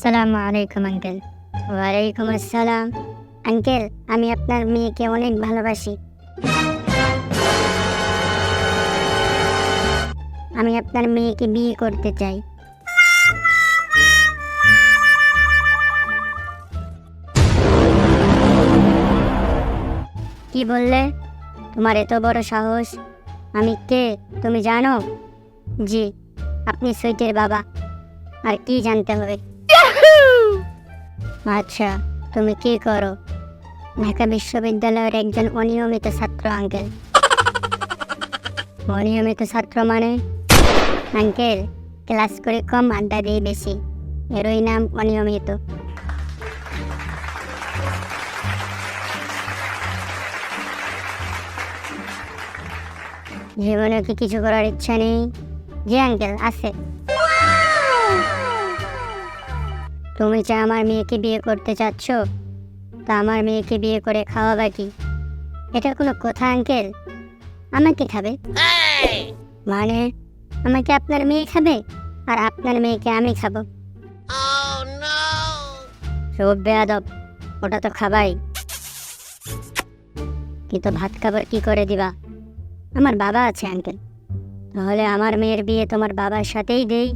আসসালামু আলাইকুম, আঙ্কেল। ওয়ালাইকুম আসসালাম। আঙ্কেল, আমি আপনার মেয়েকে অনেক ভালোবাসি। আমি আপনার মেয়েকে বিয়ে করতে চাই। কি বললে? তোমার এত বড় সাহস। আমি কে? তুমি জানো? জি, আপনি সুইটের বাবা। আর কি জানতে হবে? আচ্ছা তুমি কি করো? ঢাকা বিশ্ববিদ্যালয়ের একজন অনিয়মিত ছাত্র, আঙ্কেল। অনিয়মিত ছাত্র মানে? আঙ্কেল, ক্লাস করে কম আড্ডা দিয়ে বেশি। এরই নাম অনিয়মিত। জীবনে কি কিছু করার ইচ্ছা নেই? জি, আঙ্কেল, আছে। তুমি যে আমার মেয়েকে বিয়ে করতে চাচ্ছ তা আমার মেয়েকে বিয়ে করে খাওয়াবা কি? এটা কোনো কথা আঙ্কেল? আমাকে খাবে? মানে আমাকে আপনার মেয়ে খাবে আর আপনার মেয়েকে আমি খাব? সব বেয়াদব ওটা তো খাবাই। কিন্তু ভাত খাবার কি করে দিবা? আমার বাবা আছে আঙ্কেল। তাহলে আমার মেয়ের বিয়ে তোমার বাবার সাথেই দেই।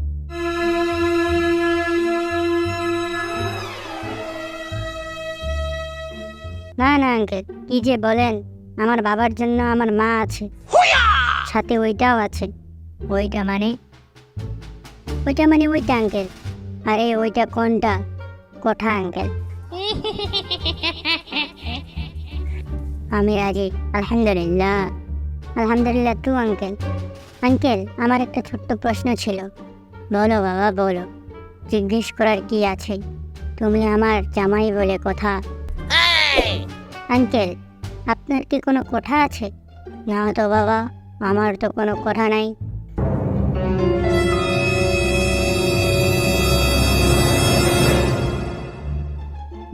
না না আঙ্কেল। কি যে বলেন আমার বাবার জন্য আমার মা আছে। সাথে ওইটাও আছে। ওইটা মানে? ওইটা মানে ওইটা আঙ্কেল। আরে ওইটা কোনটা? কোঠা আঙ্কেল। আমি রাজি। আলহামদুলিল্লাহ। আলহামদুলিল্লাহ টু আঙ্কেল। আঙ্কেল আমার একটা ছোট্ট প্রশ্ন ছিল। বলো বাবা বলো। জিজ্ঞেস করার কি আছে? তুমি আমার জামাই বলে কথা আঙ্কেল, আপনার কি কোনো কোঠা আছে? না তো বাবা, আমার তো কোনো কোঠা নাই।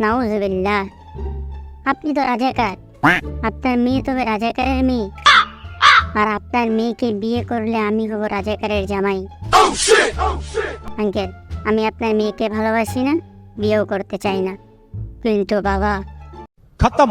নাউজবিল্লাহ, আপনি তো রাজাকার। আপনার মেয়ে তবে রাজাকারের মেয়ে। আর আপনার মেয়েকে বিয়ে করলে আমি হব রাজাকারের জামাই। আঙ্কেল, আমি আপনার মেয়েকে ভালোবাসি না, বিয়েও করতে চাই না। কিন্তু বাবা খতম!